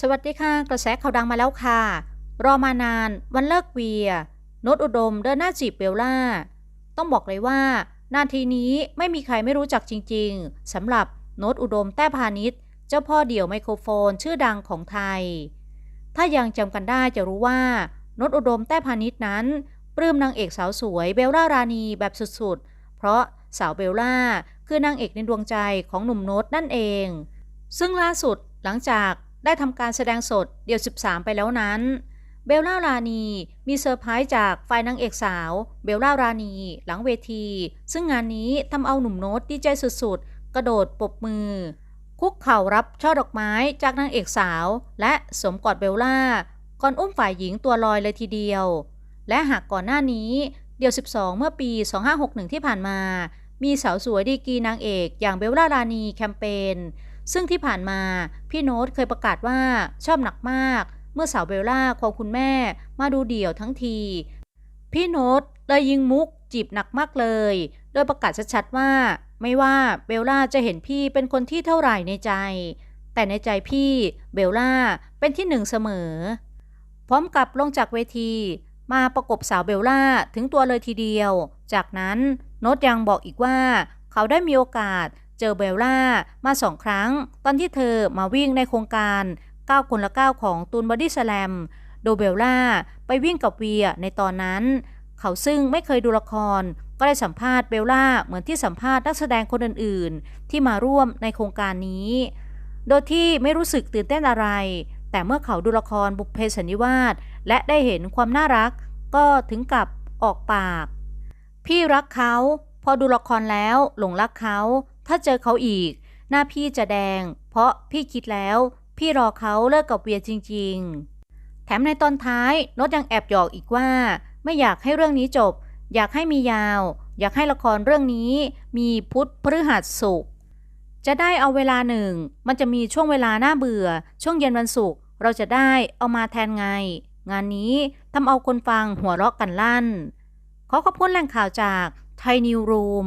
สวัสดีค่ะ กระแสข่าวดังมาแล้วค่ะ รอมานาน วันเลิกเวียโนตอุดมเดินหน้าจีบเบลล่า ต้องบอกเลยว่า นาทีนี้ไม่มีใครไม่รู้จักจริงๆสำหรับโนตอุดมแต้พาณิชย์ เจ้าพ่อเดี่ยวไมโครโฟนชื่อดังของไทย ถ้ายังจำกันได้จะรู้ว่าโนตอุดมแต้พาณิชย์นั้นปลื้มนางเอกสาวสวยเบลล่ารานีแบบสุดๆ เพราะสาวเบลล่าคือนางเอกในดวงใจของหนุ่มโนตนั่นเอง ซึ่งล่าสุดหลังจาก ได้ทำการแสดงสดเดี่ยว 13 ไปแล้วนั้น เบลล่ารานีมีเซอร์ไพรส์จากฝ่ายนางเอกสาว เบลล่ารานี หลังเวที ซึ่งงานนี้ทำเอาหนุ่มโน้ตดีใจสุดๆ กระโดดปรบมือ คุกเข่ารับช่อดอกไม้จากนางเอกสาว และสวมกอดเบลล่า ก่อนอุ้มฝ่ายหญิงตัวลอยเลยทีเดียว และหากก่อนหน้านี้เดี่ยว 12 เมื่อปี 2561 ที่ผ่านมา มีสาวสวยดีกีนางเอกอย่างเบลล่ารานีแคมเปญ ซึ่งที่ผ่านมาพี่โน้ตเคยประกาศว่าชอบหนักมาก เมื่อสาวเบลล่าควงคุณแม่มาดูเดี่ยวทั้งที พี่โน้ตเลยยิงมุกจีบหนักมากเลย โดยประกาศชัดๆว่า ไม่ว่าเบลล่าจะเห็นพี่เป็นคนที่เท่าไหร่ในใจ แต่ในใจพี่เบลล่าเป็นที่หนึ่งเสมอ พร้อมกับลงจากเวที มาประกบสาวเบลล่าถึงตัวเลยทีเดียว จากนั้นโน้ตยังบอกอีกว่า เขาได้มีโอกาส เจอเบลล่ามาสองครั้ง ตอนที่เธอมาวิ่งในโครงการ 9 คนละ 9 ของตูนบอดี้สแลมโดเบลล่าไปวิ่งกับเวียในตอนนั้น เขาซึ่งไม่เคยดูละคร ก็ได้สัมภาษณ์เบลล่าเหมือนที่สัมภาษณ์นักแสดงคนอื่นๆ ที่มาร่วมในโครงการนี้ โดยที่ไม่รู้สึกตื่นเต้นอะไร แต่เมื่อเขาดูละครบุพเพสันนิวาสและได้เห็นความน่ารัก ก็ถึงกับออกปาก พี่รักเขา พอดูละครแล้วหลงรักเขา ถ้าเจอเขาอีก หน้าพี่จะแดง เพราะพี่คิดแล้ว พี่รอเขาเลิกกับเวียจริง ๆ แถมในตอนท้ายโนตยังแอบหยอกอีกว่า ไม่อยากให้เรื่องนี้จบ อยากให้มียาว อยากให้ละครเรื่องนี้ มีพุทธพฤหัสศุกร์จะได้เอาเวลาหนึ่ง มันจะมีช่วงเวลาน่าเบื่อ ช่วงเย็นวันศุกร์เราจะได้เอามาแทนไง งานนี้ทำเอาคนฟังหัวเราะกันลั่น ขอขอบคุณแหล่งข่าวจากไทยนิวรูม